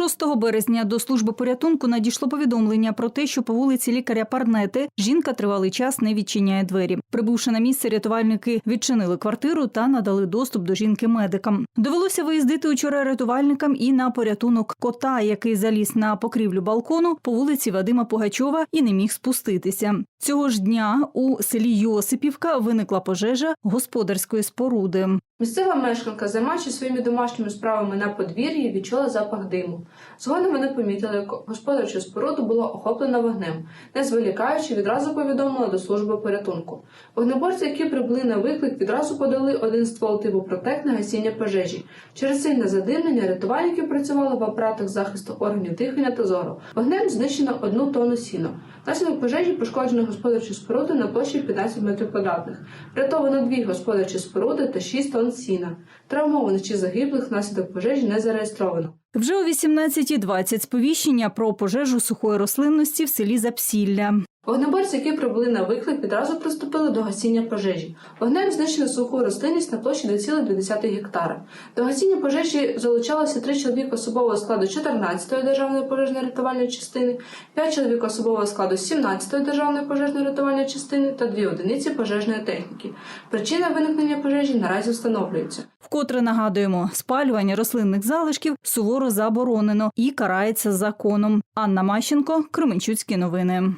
6 березня до служби порятунку надійшло повідомлення про те, що по вулиці лікаря Парнети жінка тривалий час не відчиняє двері. Прибувши на місце, рятувальники відчинили квартиру та надали доступ до жінки медикам. Довелося виїздити учора рятувальникам і на порятунок кота, який заліз на покрівлю балкону по вулиці Вадима Пугачова і не міг спуститися. Цього ж дня у селі Йосипівка виникла пожежа господарської споруди. Місцева мешканка, займаючись своїми домашніми справами на подвір'ї, відчула запах диму. Згодом вони помітили, як господарчу споруду було охоплено вогнем. Не зволікаючи, відразу повідомила до служби порятунку. Вогнеборці, які прибули на виклик, відразу подали один ствол типу протек на гасіння пожежі. Через сильне задимлення рятувальники працювали в апаратах захисту органів дихання та зору. Вогнем знищено одну тонну сіна. Внаслідок пожежі пошкоджено господарчі споруди на площі 15 метрів квадратних. Врятовано дві господарчі споруди та 6 тонн сіна. Травмованих чи загиблих внаслідок пожежі не зареєстровано. Вже о 18.20 сповіщення про пожежу сухої рослинності в селі Запсілля. Вогнеборці, які прибули на виклик, відразу приступили до гасіння пожежі. Вогнем знищено суху рослинність на площі 2,2 гектара. До гасіння пожежі залучалося три чоловіка особового складу 14-ї державної пожежної рятувальної частини, 5 чоловік особового складу 17-ї державної пожежної рятувальної частини та 2 одиниці пожежної техніки. Причина виникнення пожежі наразі встановлюється. Вкотре нагадуємо, спалювання рослинних залишків суворо заборонено і карається законом. Анна Мащенко, Кременчуцькі новини.